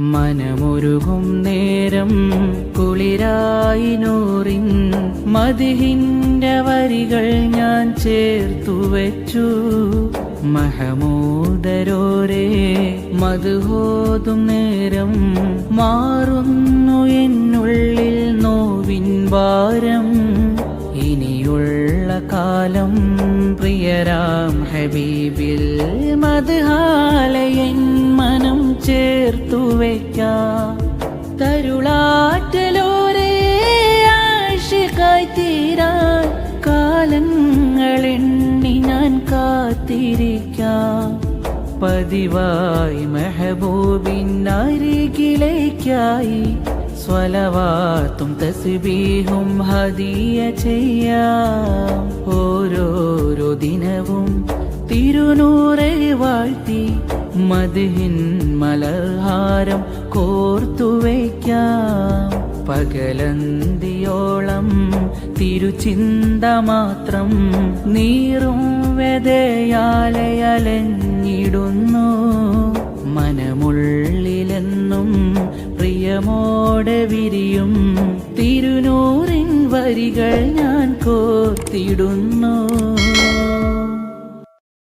മനമൊരുകും നേരം കുളിരായി നൂറിൻ മതിഹിന്റെ വരികൾ ഞാൻ ചേർത്തു വെച്ചു. മഹമൂദരോരേ മധുഹോതും നേരം മാറുന്നു എന്നുള്ളിൽ നോവിൻ ഭാരം. ഇനിയുള്ള കാലം പ്രിയരാം ഹബീബിൽ മദ്ഹാലയൻ മനം ചേർത്തു വയ്ക്കാം തരുളാറ്റലോരേ ആഷിക്കായി തീരാൻ കാലങ്ങളെണ്ണി ഞാൻ കാത്തിരിക്കാം. പതിവായി മെഹബൂബിൻ അരികിലേക്കായി സ്വലവാത്തും തസ്ബീഹും ഹദിയ ചെയ്യാം. ഓരോരോ ദിനവും തിരുനൂറെ വാഴ്ത്തി മതിഹിൻ മലർഹാരം കോർത്തു വയ്ക്കാം. പകലന്തിയോളം തിരുചിന്ത മാത്രം നീറും വ്യതയാലയലഞ്ഞിടുന്നു മനമുള്ളിലെന്നും പ്രിയമോടെ വിരിയും തിരുനൂറിൻ വരികൾ ഞാൻ കോർത്തിടുന്നു.